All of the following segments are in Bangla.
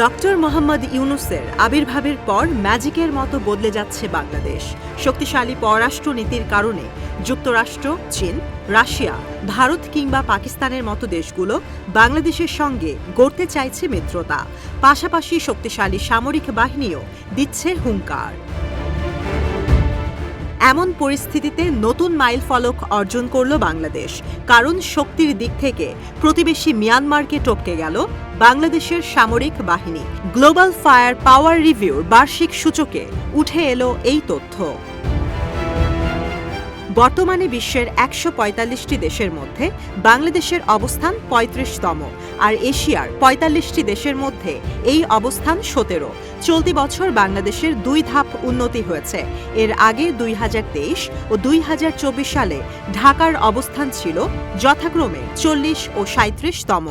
ডক্টর মোহাম্মদ ইউনুসের আবির্ভাবের পর ম্যাজিকের মতো বদলে যাচ্ছে বাংলাদেশ। শক্তিশালী পররাষ্ট্র নীতির কারণে যুক্তরাষ্ট্র, চীন, রাশিয়া, ভারত কিংবা পাকিস্তানের মতো দেশগুলো বাংলাদেশের সঙ্গে গড়তে চাইছে মিত্রতা। পাশাপাশি শক্তিশালী সামরিক বাহিনীও দিচ্ছে হুঙ্কার। এমন পরিস্থিতিতে নতুন মাইল ফলক অর্জন করল বাংলাদেশ। কারণ শক্তির দিক থেকে প্রতিবেশী মিয়ানমারকে টপকে গেল বাংলাদেশের সামরিক বাহিনী। গ্লোবাল ফায়ার পাওয়ার রিভিউর বার্ষিক সূচকে উঠে এলো এই তথ্য। বর্তমানে বিশ্বের একশো পঁয়তাল্লিশটি দেশের মধ্যে বাংলাদেশের অবস্থান পঁয়ত্রিশতম আর এশিয়ার পঁয়তাল্লিশটি দেশের মধ্যে এই অবস্থান সতেরো। চলতি বছর বাংলাদেশের দুই ধাপ উন্নতি হয়েছে। এর আগে দুই হাজার তেইশ ও দুই হাজার চব্বিশ সালে ঢাকার অবস্থান ছিল যথাক্রমে চল্লিশ ও সাঁত্রিশতম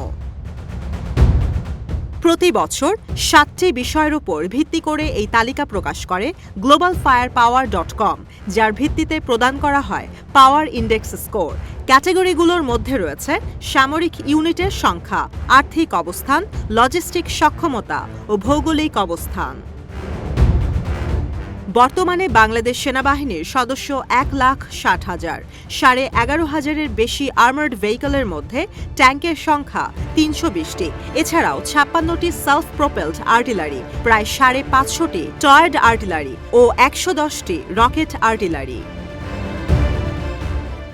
প্রতি বছর সাতটি বিষয়ের উপর ভিত্তি করে এই তালিকা প্রকাশ করে global fire power dot com যার ভিত্তিতে প্রদান করা হয় পাওয়ার ইন্ডেক্স স্কোর ক্যাটাগরিগুলোর মধ্যে রয়েছে সামরিক ইউনিটের সংখ্যা, আর্থিক অবস্থান লজিস্টিক সক্ষমতা ও ভৌগোলিক অবস্থান। বর্তমানে বাংলাদেশ সেনাবাহিনীর সদস্য এক লাখ ষাট হাজার। সাড়ে এগারো হাজারের বেশি আর্মার্ড ভেহিকলের মধ্যে ট্যাঙ্কের সংখ্যা তিনশো বিশটি। এছাড়াও ছাপ্পান্নটি সেলফ প্রোপেলড আর্টিলারি প্রায় সাড়ে পাঁচশোটি টয়েড আর্টিলারি ও একশো দশটি রকেট আর্টিলারি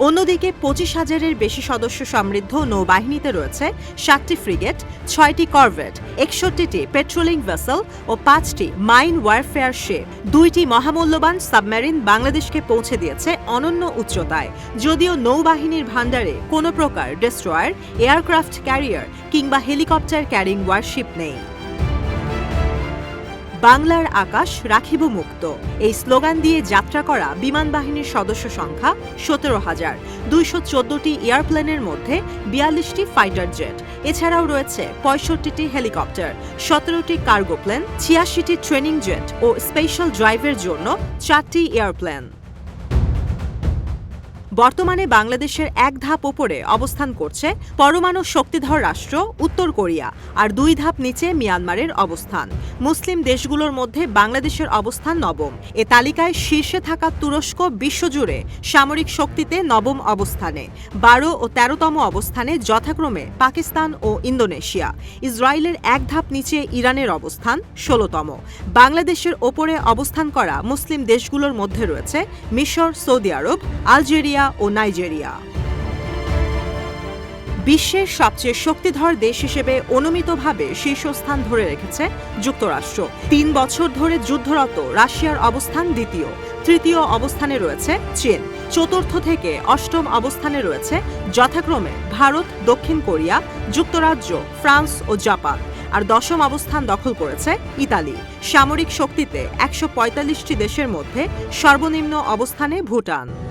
অন্যদিকে পঁচিশ হাজারের বেশি সদস্য সমৃদ্ধ নৌবাহিনীতে রয়েছে সাতটি ফ্রিগেট, ছয়টি করভেট, একষট্টিটি পেট্রোলিং ভেসেল ও পাঁচটি মাইন ওয়ারফেয়ার শিপ দুইটি মহামূল্যবান সাবমেরিন বাংলাদেশকে পৌঁছে দিয়েছে অনন্য উচ্চতায়। যদিও নৌবাহিনীর ভাণ্ডারে কোনো প্রকার ডেস্ট্রয়ার, এয়ারক্রাফট ক্যারিয়ার কিংবা হেলিকপ্টার ক্যারিং ওয়ারশিপ নেই। বাংলার আকাশ রাখিব মুক্ত। এই স্লোগান দিয়ে যাত্রা করা বিমান বাহিনীর সদস্য সংখ্যা সতেরো হাজার। দুইশো চোদ্দটি এয়ারপ্লেনের মধ্যে বিয়াল্লিশটি ফাইটার জেট। এছাড়াও রয়েছে পঁয়ষট্টিটি হেলিকপ্টার, সতেরোটি কার্গো প্লেন, ছিয়াশিটি ট্রেনিং জেট ও স্পেশাল ড্রাইভের জন্য চারটি এয়ারপ্লেন। বর্তমানে বাংলাদেশের এক ধাপ ওপরে অবস্থান করছে পরমাণু শক্তিধর রাষ্ট্র, উত্তর কোরিয়া, আর দুই ধাপ নিচে মিয়ানমারের অবস্থান। মুসলিম দেশগুলোর মধ্যে বাংলাদেশের অবস্থান নবম। এ তালিকায় শীর্ষে থাকা তুরস্ক বিশ্বজুড়ে সামরিক শক্তিতে নবম অবস্থানে, বারো ও তেরোতম অবস্থানে যথাক্রমে পাকিস্তান ও ইন্দোনেশিয়া। ইসরায়েলের এক ধাপ নিচে ইরানের অবস্থান ষোলোতম। বাংলাদেশের ওপরে অবস্থান করা মুসলিম দেশগুলোর মধ্যে রয়েছে মিশর, সৌদি আরব, আলজেরিয়া ও নাইজেরিয়া। বিশ্বের সবচেয়ে শক্তিধর দেশ হিসেবে অনুমিতভাবে শীর্ষস্থান ধরে রেখেছে যুক্তরাষ্ট্র। তিন বছর ধরে যুদ্ধরত রাশিয়ার অবস্থান দ্বিতীয়। তৃতীয় অবস্থানে রয়েছে চীন। চতুর্থ থেকে অষ্টম অবস্থানে রয়েছে যথাক্রমে ভারত, দক্ষিণ কোরিয়া, যুক্তরাজ্য, ফ্রান্স ও জাপান। আর দশম অবস্থান দখল করেছে ইতালি। সামরিক শক্তিতে একশো দেশের মধ্যে সর্বনিম্ন অবস্থানে ভুটান।